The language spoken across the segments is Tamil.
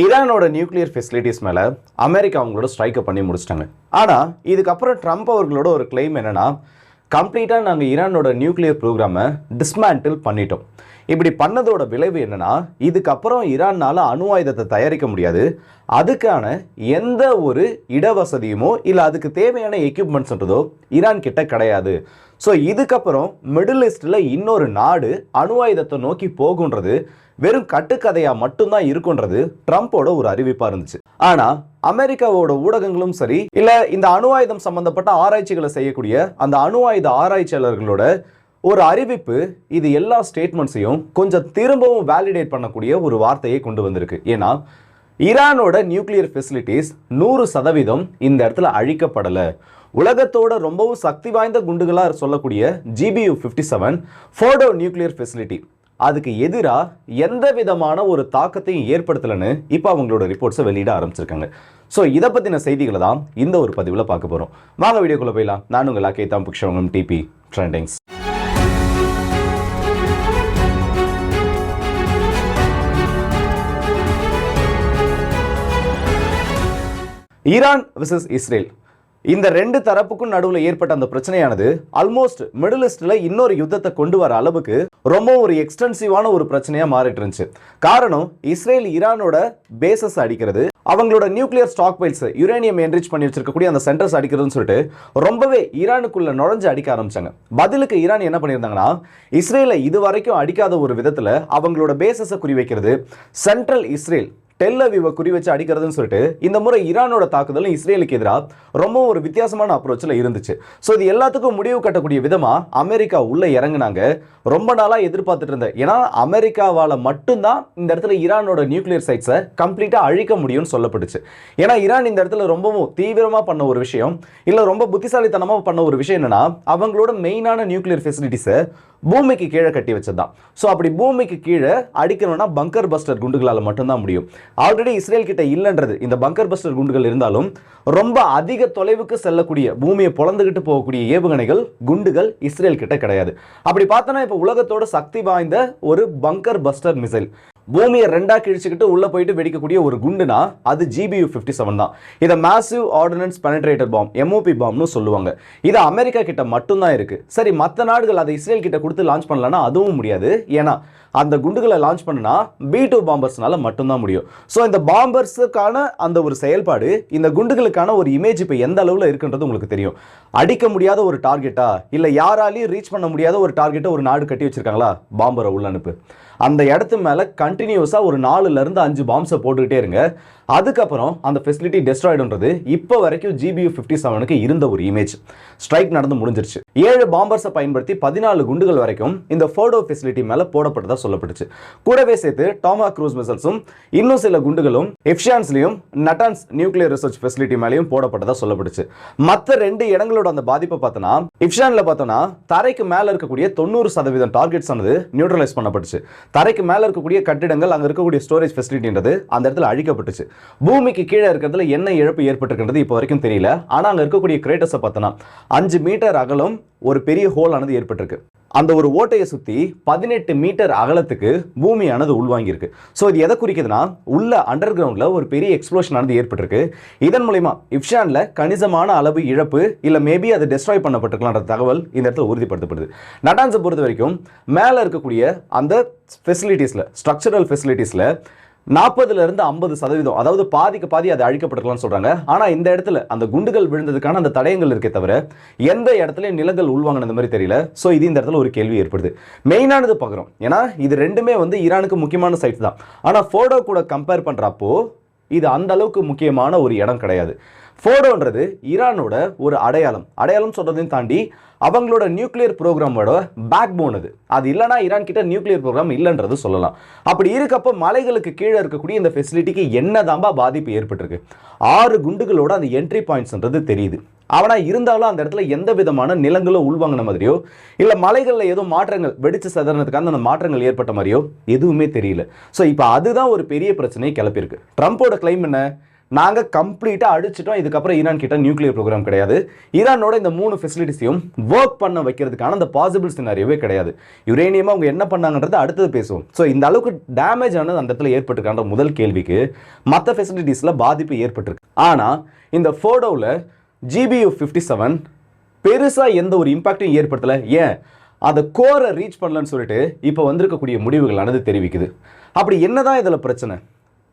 ஈரானோட நியூக்ளியர் ஃபெசிலிட்டிஸ் மேலே அமெரிக்கா அவங்களோட ஸ்ட்ரைக்கை பண்ணி முடிச்சிட்டாங்க. ஆனால் இதுக்கப்புறம் ட்ரம்ப் அவர்களோட ஒரு கிளைம் என்னென்னா கம்ப்ளீட்டாக நாங்கள் ஈரானோட நியூக்ளியர் ப்ரோக்ராமை டிஸ்மேண்டில் பண்ணிட்டோம். இப்படி பண்ணதோட விளைவு என்னென்னா இதுக்கப்புறம் ஈரானால் அணு ஆயுதத்தை தயாரிக்க முடியாது. அதுக்கான எந்த ஒரு இடவசதியுமோ இல்லை அதுக்கு தேவையான எக்யூப்மெண்ட்ஸ்ன்றதோ ஈரான் கிட்ட கிடையாது. ஸோ இதுக்கப்புறம் மிடில் ஈஸ்டில் இன்னொரு நாடு அணு ஆயுதத்தை நோக்கி போகுன்றது வெறும் கட்டுக்கதையா மட்டும்தான் இருக்குன்றது ட்ரம்ப்போட ஒரு அறிவிப்பா இருந்துச்சு. ஆனா அமெரிக்காவோட ஊடகங்களும் சரி இல்லை இந்த அணு ஆயுதம் சம்பந்தப்பட்ட ஆராய்ச்சிகளை செய்யக்கூடிய அந்த அணு ஆயுத ஆராய்ச்சியாளர்களோட ஒரு அறிவிப்பு இது எல்லா ஸ்டேட்மெண்ட்ஸையும் கொஞ்சம் திரும்பவும் வேலிடேட் பண்ணக்கூடிய ஒரு வார்த்தையை கொண்டு வந்திருக்கு. ஏன்னா ஈரானோட நியூக்ளியர் ஃபெசிலிட்டிஸ் நூறு சதவீதம் இந்த இடத்துல அழிக்கப்படலை. உலகத்தோட ரொம்பவும் சக்தி வாய்ந்த குண்டுகளாக சொல்லக்கூடிய GBU fifty seven Fordow nuclear facility அதுக்கு எதிராக எந்த விதமான ஒரு தாக்கத்தையும் ஏற்படுத்தலைன்னு இப்போ அவங்களோட ரிப்போர்ட்ஸை வெளியிட ஆரம்பிச்சிருக்காங்க. ஸோ இதை பற்றின செய்திகளை தான் இந்த ஒரு பதிவில் பார்க்க போகிறோம் வாங்க வீடியோக்குள்ளே போயிடலாம். நான் உங்கள் அக்கேதாம் புக்ஷவங்கம் DP trendings Iran versus Israel. இந்த ரெண்டு தரப்புக்கும் நடுவில் ஏற்பட்ட அந்த பிரச்சனையானது ஆல்மோஸ்ட் மிடில் ஈஸ்டில் இன்னொரு யுத்தத்தை கொண்டு வர அளவுக்கு ரொம்ப ஒரு எக்ஸ்டென்சிவான ஒரு பிரச்சனையாக மாறிட்டு இருந்துச்சு. காரணம் இஸ்ரேல் ஈரானோட பேசஸ் அடிக்கிறது அவங்களோட nuclear stockpiles uranium enrich பண்ணி வச்சிருக்கக்கூடிய அந்த சென்டர்ஸ் அடிக்கிறதுன்னு சொல்லிட்டு ரொம்பவே ஈரானுக்குள்ள நுழைஞ்சு அடிக்க ஆரம்பிச்சாங்க. பதிலுக்கு ஈரான் என்ன பண்ணியிருந்தாங்கன்னா இஸ்ரேலை இது வரைக்கும் அடிக்காத ஒரு விதத்தில் அவங்களோட பேசஸை குறிவைக்கிறது சென்ட்ரல் இஸ்ரேல் டெல் அவிவை குறி வச்சு அடிக்கிறதுன்னு சொல்லிட்டு இந்த முறை ஈரானோட தாக்குதலும் இஸ்ரேலுக்கு எதிராக ரொம்ப ஒரு வித்தியாசமான அப்ரோச்சில் இருந்துச்சு. ஸோ இது எல்லாத்துக்கும் முடிவு கட்டக்கூடிய விதமாக அமெரிக்கா உள்ளே இறங்குனாங்க. ரொம்ப நாளாக எதிர்பார்த்துட்டு இருந்தேன். ஏன்னா அமெரிக்காவால் மட்டும்தான் இந்த இடத்துல ஈரானோட நியூக்ளியர் சைட்ஸை கம்ப்ளீட்டாக அழிக்க முடியும்னு சொல்லப்பட்டுச்சு. ஏன்னா ஈரான் இந்த இடத்துல ரொம்பவும் தீவிரமாக பண்ண ஒரு விஷயம் இல்லை ரொம்ப புத்திசாலித்தனமாக பண்ண ஒரு விஷயம் என்னன்னா அவங்களோட மெயினான நியூக்ளியர் ஃபெசிலிட்டிஸை பூமிக்கு கீழே கட்டி வச்சதுதான். ஸோ அப்படி பூமிக்கு கீழே அடிக்கணும்னா பங்கர் பஸ்டர் குண்டுகளால் மட்டும்தான் முடியும். ஆல்ரெடி இஸ்ரேல் கிட்ட இல்லைன்றது. இந்த பங்கர் பஸ்டர் குண்டுகள் இருந்தாலும் ரொம்ப அதிக தொலைவுக்கு செல்லக்கூடிய பூமியை பொழந்துகிட்டு போகக்கூடிய ஏவுகணைகள் குண்டுகள் இஸ்ரேல் கிட்ட கிடையாது. அப்படி பார்த்தோன்னா இப்போ உலகத்தோட சக்தி வாய்ந்த ஒரு பங்கர் பஸ்டர் மிசைல் பூமியை ரெண்டா கிழிச்சுக்கிட்டு உள்ள போயிட்டு வெடிக்கக்கூடிய ஒரு குண்டுனா அது ஜிபியு ஃபிஃப்டி செவன் தான். இதை massive ordnance penetrator bomb MOP பாம்னு சொல்லுவாங்க. இது அமெரிக்கா கிட்ட மட்டும்தான் இருக்கு. சரி மற்ற நாடுகள் அதை இஸ்ரேல் கிட்ட கொடுத்து லான்ச் பண்ணலன்னா அதுவும் முடியாது. ஏன்னா அந்த குண்டுகளை லான்ச் பண்ணனா பி டூ பாம்பர்ஸ்னால மட்டும்தான் முடியும். ஸோ இந்த பாம்பர்ஸுக்கான அந்த ஒரு செயல்பாடு இந்த குண்டுகளுக்கான ஒரு இமேஜ் இப்போ எந்த அளவில் இருக்குன்றது உங்களுக்கு தெரியும். அடிக்க முடியாத ஒரு டார்கெட்டா இல்லை யாராலையும் ரீச் பண்ண முடியாத ஒரு டார்கெட்டை ஒரு நாடு கட்டி வச்சிருக்காங்களா? பாம்பரை உள்ள அனுப்பு. அந்த இடத்து மேலே கண்டினியூஸாக ஒரு நாலுலேருந்து அஞ்சு பாம்ஸை போட்டுக்கிட்டே இருங்க. அதுக்கப்புறம் அந்த ஃபெசிலிட்டி டெஸ்ட்ராய்டுன்றது இப்போ வரைக்கும் ஜிபியு ஃபிஃப்டி செவனுக்கு இருந்த ஒரு இமேஜ் ஸ்ட்ரைக் நடந்து முடிஞ்சிருச்சு. ஏழு பாம்பர்ஸை பயன்படுத்தி பதினாலு குண்டுகள் வரைக்கும் இந்த ஃபோடோ ஃபெசிலிட்டி மேலே போடப்பட்டதாக சொல்லப்பட்டுச்சு. கூடவே சேர்த்து டாமா க்ரூஸ் மிசல்ஸும் இன்னும் சில குண்டுகளும் எஃப்ஷான்ஸ்லையும் நட்டான்ஸ் நியூக்ளியர் ரிசர்ச் ஃபெசிலிட்டி மேலேயும் போடப்பட்டதாக சொல்லப்பட்டுச்சு. மற்ற ரெண்டு இடங்களோட அந்த பாதிப்பை பார்த்தோன்னா இஃப்ஷானில் பார்த்தோன்னா தரைக்கு மேலே இருக்கக்கூடிய தொண்ணூறு சதவீதம் டார்கெட்ஸ் ஆனது நியூட்ரலைஸ் பண்ணப்பட்டுச்சு. தரைக்கு மேலே இருக்கக்கூடிய கட்டிடங்கள் அங்கே இருக்கக்கூடிய ஸ்டோரேஜ் ஃபெசிலிட்டின்றது அந்த இடத்துல அழிக்கப்பட்டுச்சு. பூமிக்கு கீழே இருக்கிறதுல என்ன இழப்பு ஏற்பட்டிருக்கின்றது இப்போ வரைக்கும் தெரியல. ஆனால் அங்கே இருக்கக்கூடிய கிரேட்டஸை பார்த்தோன்னா அஞ்சு மீட்டர் அகலம் ஒரு பெரிய ஹோல் ஆனது ஏற்பட்டிருக்கு. அந்த ஒரு ஓட்டையை சுற்றி பதினெட்டு மீட்டர் அகலத்துக்கு பூமியானது உள்வாங்கியிருக்கு. ஸோ இது எதை குறிக்குதுன்னா உள்ள அண்டர் கிரவுண்டில் ஒரு பெரிய எக்ஸ்ப்ளோஷன் ஆனது ஏற்பட்டிருக்கு. இதன் மூலிமா இப்ஷானில் கணிசமான அளவு இழப்பு இல்லை மேபி அது டெஸ்ட்ராய் பண்ணப்பட்டிருக்கலான்ற தகவல் இந்த இடத்துல உறுதிப்படுத்தப்படுது. நட்டான்ஸை பொறுத்த வரைக்கும் மேலே இருக்கக்கூடிய அந்த ஃபெசிலிட்டிஸில் ஸ்ட்ரக்சரல் ஃபெசிலிட்டிஸில் நாற்பதுல இருந்து ஐம்பது சதவீதம். அதாவது பாதிக்கு பாதி அது அழிக்கப்பட்டிருக்கலாம்னு சொல்றாங்க. ஆனா இந்த இடத்துல அந்த குண்டுகள் விழுந்ததுக்கான அந்த தடயங்கள் இருக்கே தவிர எந்த இடத்துல நிலங்கள் உள்வாங்கினது மாதிரி தெரியல. ஸோ இது இந்த இடத்துல ஒரு கேள்வி ஏற்படுது. மெயினானது பார்க்குறோம் ஏன்னா இது ரெண்டுமே வந்து ஈரானுக்கு முக்கியமான சைட் தான். ஆனா ஃபோடோ கூட கம்பேர் பண்றப்போ இது அந்த அளவுக்கு முக்கியமான ஒரு இடம் கிடையாது. ஃபோடோன்றது ஈரானோட ஒரு அடையாளம். அடையாளம் சொல்கிறதையும் தாண்டி அவங்களோட நியூக்ளியர் ப்ரோக்ராமோட பேக் போன் அது. அது இல்லைனா ஈரான் கிட்ட நியூக்ளியர் ப்ரோக்ராம் இல்லைன்றது சொல்லலாம். அப்படி இருக்கப்போ மலைகளுக்கு கீழே இருக்கக்கூடிய இந்த ஃபெசிலிட்டிக்கு என்னதான்பா பாதிப்பு ஏற்பட்டிருக்கு? ஆறு குண்டுகளோட அந்த என்ட்ரி பாயிண்ட்ஸ்ன்றது தெரியுது. அவனா இருந்தாலும் அந்த இடத்துல எந்த விதமான நிலங்களோ உள்வாங்கின மாதிரியோ இல்லை மலைகளில் ஏதோ மாற்றங்கள் வெடிச்சு சதறதுக்கான அந்த மாற்றங்கள் ஏற்பட்ட மாதிரியோ எதுவுமே தெரியல. ஸோ இப்போ அதுதான் ஒரு பெரிய பிரச்சனையை கிளப்பியிருக்கு. ட்ரம்ப்போட கிளைம் என்ன? நாங்கள் கம்ப்ளீட்டாக அடிச்சிட்டோம். இதுக்கப்புறம் ஈரான் கிட்ட நியூக்ளியர் ப்ரோக்ராம் கிடையாது. ஈரானோட இந்த மூணு ஃபெசிலிட்டிஸையும் ஒர்க் பண்ண வைக்கிறதுக்கான அந்த பாசிபிள் சினாரியவே கிடையாது. யுரேனியமாக அவங்க என்ன பண்ணாங்கன்றது அடுத்தது பேசுவோம். ஸோ இந்த அளவுக்கு டேமேஜ் ஆனது அந்த இடத்துல ஏற்பட்டிருக்கான்ற முதல் கேள்விக்கு மற்ற ஃபெசிலிட்டிஸில் பாதிப்பு ஏற்பட்டிருக்கு. ஆனால் இந்த ஃபோட்டோவில் ஜிபியு ஃபிஃப்டி செவன் பெருசாக எந்த ஒரு இம்பாக்டையும் ஏற்படுத்தலை. ஏன்? அந்த கோரை ரீச் பண்ணலன்னு சொல்லிட்டு இப்போ வந்திருக்கக்கூடிய முடிவுகளானது தெரிவிக்குது. அப்படி என்னதான் இதில் பிரச்சனை?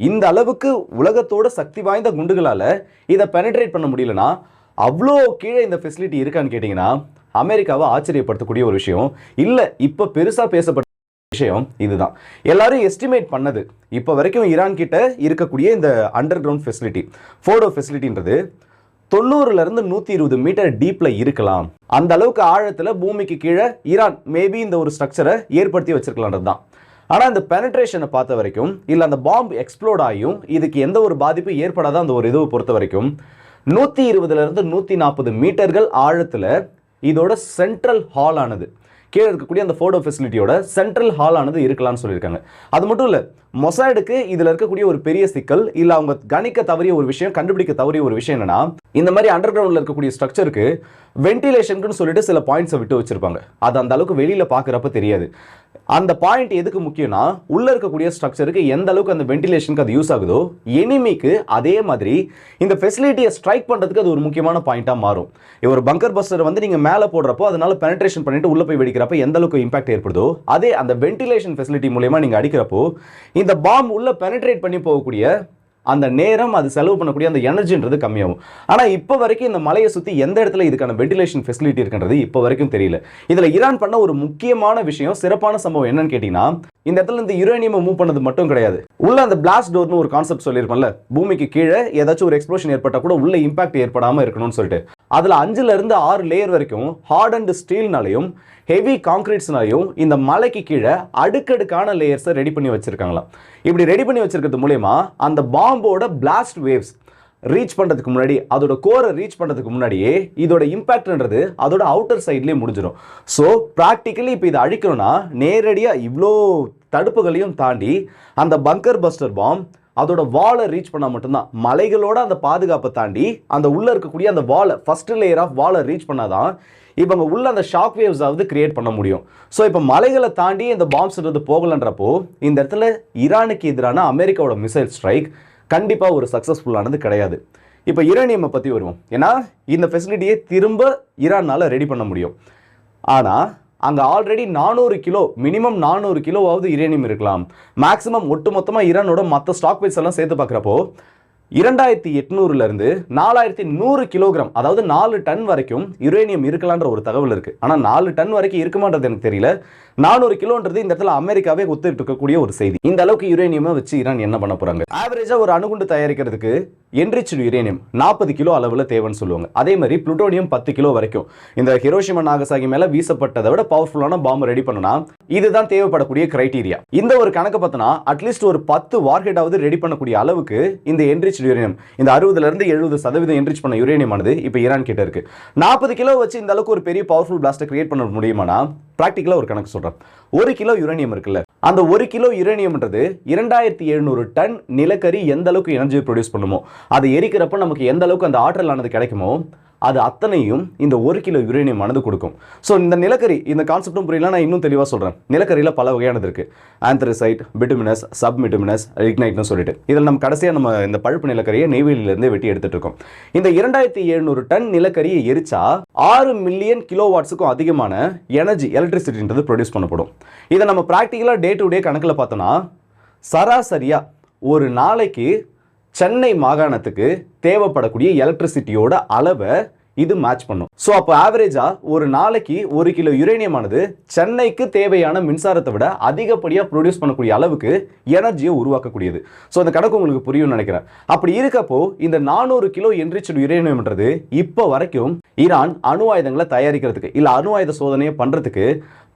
இந்த அளவுக்கு உலகத்தோட சக்தி வாய்ந்த குண்டுகளால் இதை பெனட்ரேட் பண்ண முடியலனா அவ்வளோ கீழே இந்த ஃபெசிலிட்டி இருக்கான்னு கேட்டிங்கன்னா அமெரிக்காவை ஆச்சரியப்படுத்தக்கூடிய ஒரு விஷயம். இல்லை இப்போ பெருசாக பேசப்பட்ட விஷயம் இதுதான். எல்லாரும் எஸ்டிமேட் பண்ணது இப்போ வரைக்கும் ஈரான் கிட்ட இருக்கக்கூடிய இந்த அண்டர் கிரவுண்ட் ஃபெசிலிட்டி ஃபோடோ ஃபெசிலிட்டின்றது தொண்ணூறுல இருந்து இருபது மீட்டர் டீப்பில் இருக்கலாம். அந்த அளவுக்கு ஆழத்தில் பூமிக்கு கீழே ஈரான் மேபி இந்த ஒரு ஸ்ட்ரக்சரை ஏற்படுத்தி வச்சிருக்கலான்றது தான் ஆனால் இந்த பெனட்ரேஷனை பார்த்த வரைக்கும் இல்லை அந்த பாம்பு எக்ஸ்ப்ளோர்ட் ஆகியும் இதுக்கு எந்த ஒரு பாதிப்பும் ஏற்படாத அந்த ஒரு இதுவை பொறுத்த வரைக்கும் நூற்றி இருபதுல இருந்து நாற்பது மீட்டர்கள் ஆழத்தில் இதோட சென்ட்ரல் ஹால் ஆனது கீழே இருக்கக்கூடிய அந்த ஃபோட்டோ ஃபெசிலிட்டியோட சென்ட்ரல் ஹால் ஆனது இருக்கலாம்னு சொல்லியிருக்காங்க. அது மட்டும் இல்லை மொசாய்டுக்கு இதில் இருக்கக்கூடிய ஒரு பெரிய சிக்கல் இல்லை அவங்க கணிக்க தவறிய ஒரு விஷயம் கண்டுபிடிக்க தவறிய ஒரு விஷயம் என்னன்னா இந்த மாதிரி அண்டர் கிரவுண்டில் இருக்கக்கூடிய ஸ்ட்ரக்சருக்கு வென்டிலேஷனுக்குன்னு சொல்லிட்டு சில பாயிண்ட்ஸை விட்டு வச்சிருப்பாங்க. அது அந்த அளவுக்கு வெளியில் பார்க்குறப்ப தெரியாது. அந்த பாயிண்ட் எதுக்கு முக்கியம்னா உள்ள இருக்கக்கூடிய ஸ்ட்ரக்சருக்கு எந்த அளவுக்கு அந்த வென்டிலேஷனுக்கு அது யூஸ் ஆகுதோ எனிமிக்கு அதே மாதிரி இந்த ஃபெசிலிட்டியை ஸ்ட்ரைக் பண்ணுறதுக்கு அது ஒரு முக்கியமான பாயிண்ட்டாக மாறும். ஒரு பங்கர் பஸ்டர் வந்து நீங்கள் மேலே போடுறப்போ அதனால பெனட்ரேஷன் பண்ணிட்டு உள்ளே போய் வெடிக்கிறப்ப எந்த அளவுக்கு இம்பாக்ட் ஏற்படுதோ அதே அந்த வென்டிலேஷன் ஃபெசிலிட்டி மூலயமா நீங்கள் அடிக்கிறப்போ இந்த பாம் உள்ளே பெனட்ரேட் பண்ணி போகக்கூடிய அந்த நேரம் அது செலவு பண்ணக்கூடிய அந்த எனர்ஜின்றது கம்மியாகும். ஆனால் இப்போ வரைக்கும் இந்த மலையை சுற்றி எந்த இடத்துல இதுக்கான வெண்டிலேஷன் ஃபெசிலிட்டி இருக்குன்றது இப்போ வரைக்கும் தெரியல. இதில் ஈரான் பண்ண ஒரு முக்கியமான விஷயம் சிறப்பான சம்பவம் என்னன்னு கேட்டிங்கன்னா இந்த இடத்துல இந்த யுரேனியம் மூவ் பண்ணது மட்டும் கிடையாது. உள்ள அந்த பிளாஸ்ட் டோர்னு ஒரு கான்செப்ட் சொல்லியிருப்போம்ல பூமிக்கு கீழே ஏதாச்சும் ஒரு எக்ஸ்ப்ளோஷன் ஏற்பட்டால் கூட உள்ள இம்பாக்ட் ஏற்படாமல் இருக்கணும்னு சொல்லிட்டு. அதில் அஞ்சுலேருந்து ஆறு லேயர் வரைக்கும் ஹார்ட் அண்ட் ஸ்டீல்னாலையும் ஹெவி காங்கிரீட்ஸ்னாலையும் இந்த மலைக்கு கீழே அடுக்கடுக்கான லேயர்ஸை ரெடி பண்ணி வச்சிருக்காங்களாம். இப்படி ரெடி பண்ணி வச்சுருக்கிறது மூலயமா அந்த பாம்போட பிளாஸ்ட் வேவ்ஸ் ரீச் பண்ணுறதுக்கு முன்னாடி அதோட கோரை ரீச் பண்ணுறதுக்கு முன்னாடியே இதோட இம்பேக்ட்ன்றது அதோட அவுட்டர் சைட்லேயே முடிஞ்சிடும் ஸோ ப்ராக்டிக்கலி இப்போ இதை அழிக்கணும்னா நேரடியாக இவ்வளோ தடுப்புகளையும் தாண்டி அந்த பங்கர் பஸ்டர் பாம் அதோட வாலை ரீச் பண்ணால் மட்டும்தான். மலைகளோட அந்த பாதுகாப்பை தாண்டி அந்த உள்ளே இருக்கக்கூடிய அந்த வாலை ஃபர்ஸ்ட் லேயர் ஆஃப் வாலை ரீச் பண்ணாதான் இவங்க உள்ள அந்த ஷாக் வேவ்ஸ் ஆவது கிரியேட் பண்ண முடியும். ஸோ இப்போ மலைகளை தாண்டி இந்த பாம்ஸ்ன்றது போகலன்றப்போ இந்த இடத்துல ஈரானுக்கு எதிரான அமெரிக்காவோட மிசைல் ஸ்ட்ரைக் கண்டிப்பாக ஒரு சக்ஸஸ்ஃபுல்லானது கிடையாது. இப்போ யுரேனியமை பற்றி வருவோம். ஏன்னா இந்த ஃபெசிலிட்டியை திரும்ப ஈரானால் ரெடி பண்ண முடியும். ஆனால் அங்கே ஆல்ரெடி நானூறு கிலோ மினிமம் நானூறு கிலோவாவது யுரேனியம் இருக்கலாம். மேக்ஸிமம் ஒட்டுமொத்தமாக ஈரானோட மற்ற ஸ்டாக் வைஸ் எல்லாம் சேர்த்து பார்க்குறப்போ இரண்டாயிரத்தி எட்நூறுல இருந்து நாலாயிரத்தி நூறு கிலோகிராம் அதாவது நாலு டன் வரைக்கும் யுரேனியம் இருக்கலான்ற ஒரு தகவல் இருக்குது ஆனால் நாலு டன் வரைக்கும் இருக்குமான்றது எனக்கு தெரியல. நானூறு கிலோன்றது இந்த இடத்துல அமெரிக்காவே ஒத்துட்டு இருக்கக்கூடிய ஒரு செய்தி. இந்த அளவுக்கு யுரேனியமை வச்சு ஈரான் என்ன பண்ண போறாங்க? ஆவரேஜா ஒரு அணுகுண்டு தயாரிக்கிறதுக்கு என்ரிச் யுரேனியம் நாற்பது கிலோ அளவில் தேவைன்னு சொல்லுவாங்க. அதே மாதிரி புளுட்டோனியம் பத்து கிலோ வரைக்கும். இந்த ஹிரோஷிமா நாகசாகி மேல வீசப்பட்டதை விட பவர்ஃபுல்லான பாம்பு ரெடி பண்ணனா இதுதான் தேவைப்படக்கூடிய கிரைட்டீரியா இந்த ஒரு கணக்கு பார்த்தனா அட்லீஸ்ட் ஒரு பத்து வார்ஹெட்டாவது ரெடி பண்ணக்கூடிய அளவுக்கு இந்த என்ரிச் யுரேனியம் இந்த அறுபதுல இருந்து எழுபது சதவீதம் என்ரிச் பண்ண யுரேனியம் ஆனது இப்போ ஈரான் கிட்ட இருக்கு. நாற்பது கிலோ வச்சு இந்த அளவுக்கு ஒரு பெரிய பவர்ஃபுல் பிளாஸ்டர் கிரியேட் பண்ண முடியுமானா ப்ராக்டிக்கலாக ஒரு கணக்கு சொல்றேன் ஒரு கிலோ யுரேனியம் இருக்குல்ல அந்த ஒரு கிலோ யுரேனியம்ன்றது இரண்டாயிரத்தி எழுநூறு டன் நிலக்கரி எந்த அளவுக்கு எனர்ஜி ப்ரொடியூஸ் பண்ணுமோ அதை எரிக்கிறப்ப நமக்கு எந்த அளவுக்கு அந்த ஆற்றலானது கிடைக்குமோ அது அத்தனையும் இந்த ஒரு கிலோ யுரேனியம் ஆனது கொடுக்கும். ஸோ இந்த நிலக்கரி இந்த கான்செப்டும் புரியல நான் இன்னும் தெளிவாக சொல்கிறேன் நிலக்கரியில் பல வகையானது இருக்குது ஆந்த்ரசைட் பிட்டுமினஸ் சப்மிட்டுமினஸ் இக்னைட்னு சொல்லிட்டு. இதில் நம்ம கடைசியாக நம்ம இந்த பழுப்பு நிலக்கரியை நெய்வேலியிலேருந்து வெட்டி எடுத்துகிட்டு இருக்கோம் இந்த இரண்டாயிரத்தி எழுநூறு டன் நிலக்கரியை எரிச்சா ஆறு மில்லியன் கிலோ வாட்ஸுக்கும் அதிகமான எனர்ஜி எலக்ட்ரிசிட்டின்றது ப்ரொடியூஸ் பண்ணப்படும். இதை நம்ம ப்ராக்டிக்கலாக டே டு டே கணக்கில் பார்த்தோன்னா சராசரியாக ஒரு நாளைக்கு சென்னை மாகாணத்துக்கு தேவைப்படக்கூடிய எலக்ட்ரிசிட்டியோட அளவை இது மேட்ச் பண்ணும். ஸோ அப்போ ஆவரேஜாக ஒரு நாளைக்கு ஒரு கிலோ யுரேனியம் ஆனது சென்னைக்கு தேவையான மின்சாரத்தை விட அதிகப்படியாக ப்ரொடியூஸ் பண்ணக்கூடிய அளவுக்கு எனர்ஜியை உருவாக்கக்கூடியது. ஸோ அந்த கணக்கு உங்களுக்கு புரியும்னு நினைக்கிறேன். அப்படி இருக்கப்போ இந்த நானூறு கிலோ என்ரிச்சடு யுரேனியம்ன்றது இப்போ வரைக்கும் ஈரான் அணு ஆயுதங்களை தயாரிக்கிறதுக்கு இல்லை அணு ஆயுத சோதனையை பண்ணுறதுக்கு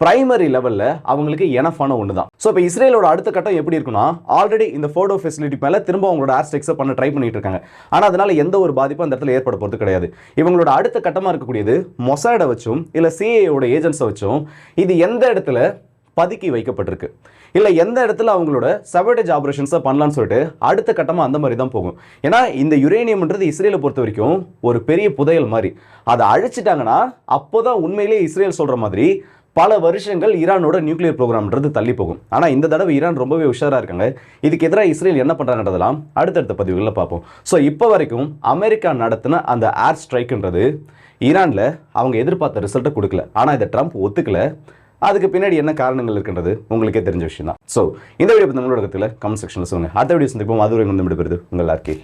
பிரைமரி லெவலில் அவங்களுக்கு எனஃபான ஒன்று தான் ஸோ இப்போ இஸ்ரேலோட அடுத்த கட்டம் எப்படி இருக்குன்னா ஆல்ரெடி இந்த ஃபோட்டோ ஃபெசிலிட்டி மேலே திரும்ப அவங்களோட ஆஸ்டெக்ஸை பண்ண ட்ரை பண்ணிட்டு இருக்காங்க. ஆனால் அதனால எந்த ஒரு பாதிப்பும் அந்த இடத்துல ஏற்பட போகிறது கிடையாது. இவங்களோட அடுத்த கட்டமாக இருக்கக்கூடியது மொசாடை வச்சும் இல்லை சிஏயோட ஏஜென்ட்ஸை வச்சும் இது எந்த இடத்துல பதுக்கி வைக்கப்பட்டிருக்கு? இல்லை எந்த இடத்துல அவங்களோட செவர்டேஜ் ஆப்ரேஷன்ஸை பண்ணலான்னு சொல்லிட்டு அடுத்த கட்டமாக அந்த மாதிரி தான் போகும். ஏன்னா இந்த யுரேனியம்ன்றது இஸ்ரேலை பொறுத்த வரைக்கும் ஒரு பெரிய புதையல் மாதிரி. அதை அழிச்சிட்டாங்கன்னா அப்போ தான் உண்மையிலேயே இஸ்ரேல் சொல்கிற மாதிரி பல வருஷங்கள் ஈரானோட நியூக்ளியர் ப்ரோக்ராம்ன்றது தள்ளி போகும். ஆனால் இந்த தடவை ஈரான் ரொம்பவே உஷாராக இருக்காங்க. இதுக்கு எதிராக இஸ்ரேல் என்ன பண்ணுறாங்கன்றதெல்லாம் அடுத்தடுத்த பதிவுகளில் பார்ப்போம். ஸோ இப்போ வரைக்கும் அமெரிக்கா நடத்தின அந்த ஏர் ஸ்ட்ரைக்குன்றது ஈரானில் அவங்க எதிர்பார்த்த ரிசல்ட்டை கொடுக்கல. ஆனால் இதை ட்ரம்ப் ஒத்துக்கல. அதுக்கு பின்னாடி என்ன காரணங்கள் இருக்கின்றது உங்களுக்கே தெரிஞ்ச விஷயம் தான் ஸோ இந்த வீடியோ பற்றி உங்களோட கருத்துல கமெண்ட் செக்ஷனில் சொல்லுங்கள் அடுத்த வீடியோ சந்திப்போம். அது வரைக்கும் வந்து விடுபடுது உங்கள் ஆர்கே